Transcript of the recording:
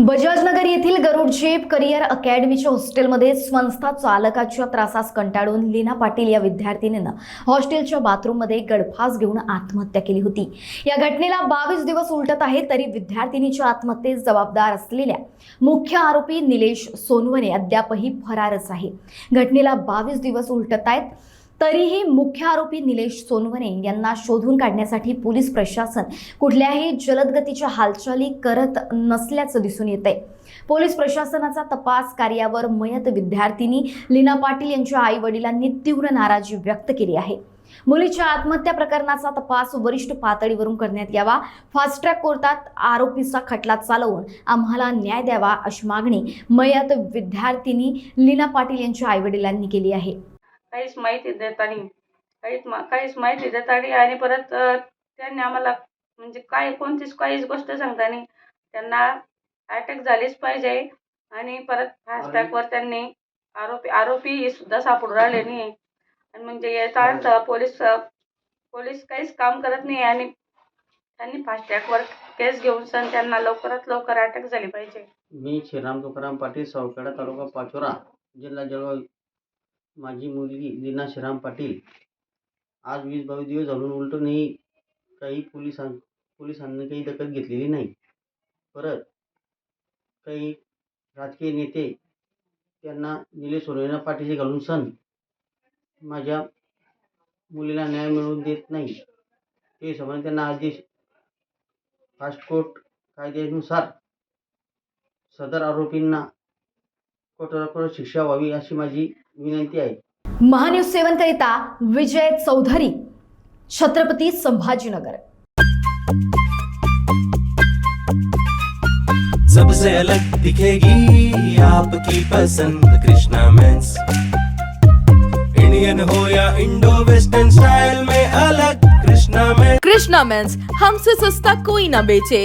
बजाजनगर येथील गरुड झेप करिअर अकॅडमीच्या हॉस्टेलमध्ये संस्था चालकाच्या त्रासास कंटाळून लीना पाटील या विद्यार्थिनीनं हॉस्टेलच्या बाथरूममध्ये गळफास घेऊन आत्महत्या केली होती. या घटनेला बावीस दिवस उलटत आहेत तरी विद्यार्थिनीच्या आत्महत्येस जबाबदार असलेल्या मुख्य आरोपी निलेश सोनवणे अद्यापही फरारच आहे. घटनेला बावीस दिवस उलटत आहेत. तरीही मुख्य आरोपी निलेश सोनवणे यांना शोधून काढण्यासाठी पोलीस प्रशासन कुठल्याही जलदगतीच्या हालचाली करत नसल्याचं दिसून येत आहे पोलीस प्रशासनाचा तपास कार्यावर मयत विद्यार्थिनी लीना पाटील यांच्या आई वडिलांनी तीव्र नाराजी व्यक्त केली आहे. मुलीच्या आत्महत्या प्रकरणाचा तपास वरिष्ठ पातळीवरून करण्यात यावा. फास्ट ट्रॅक कोर्टात आरोपीचा खटला चालवून आम्हाला न्याय द्यावा अशी मागणी मयत विद्यार्थिनी लीना पाटील यांच्या आईवडिलांनी केली आहे. काहीच माहिती देतानी काहीच मा काहीच माहिती देतानी आणि परत अ, त्यांनी आम्हाला म्हणजे काय कोणतीच काहीच गोष्ट सांगतानी त्यांना अटॅक झालीच पाहिजे आणि परत फास्ट ट्रॅकवर त्यांनी आरोपी आरोपी सुद्धा सापडून राहिले नाही. आणि म्हणजे याचा अर्थ पोलीस पोलीस काहीच काम करत नाही आणि त्यांनी फास्ट ट्रॅकवर केस घेऊन सण त्यांना लवकरात लवकर अटॅक झाली पाहिजे. मी श्रीराम तुकाराम पाटील सावखेडा तालुका पाचोरा जिल्हा जळगाव माझी मुलगी लीना श्रीराम पाटील. आज वीस बावीस दिवस झालून उलटूनही काही पोलिसां पोलिसांनी काही दखल घेतलेली नाही. परत काही राजकीय नेते त्यांना निलेश सोनवणे पाठीशी घालून सण माझ्या मुलीला न्याय मिळवून देत नाही. ते समजा त्यांना आदेश फास्ट कोर्ट कायद्यानुसार सदर आरोपींना कठोरात शिक्षा व्हावी अशी माझी विनंती आहे. महान्यूज सेवन करिता विजय चौधरी छत्रपती संभाजीनगर. सबसे अलग दिखेगी आपकी पसंद कृष्णा मेंस। इंडियन हो या इंडो वेस्टर्न स्टाइल में अलग कृष्णा मेंस। कृष्णा मेंस हमसे सस्ता कोई ना बेचे।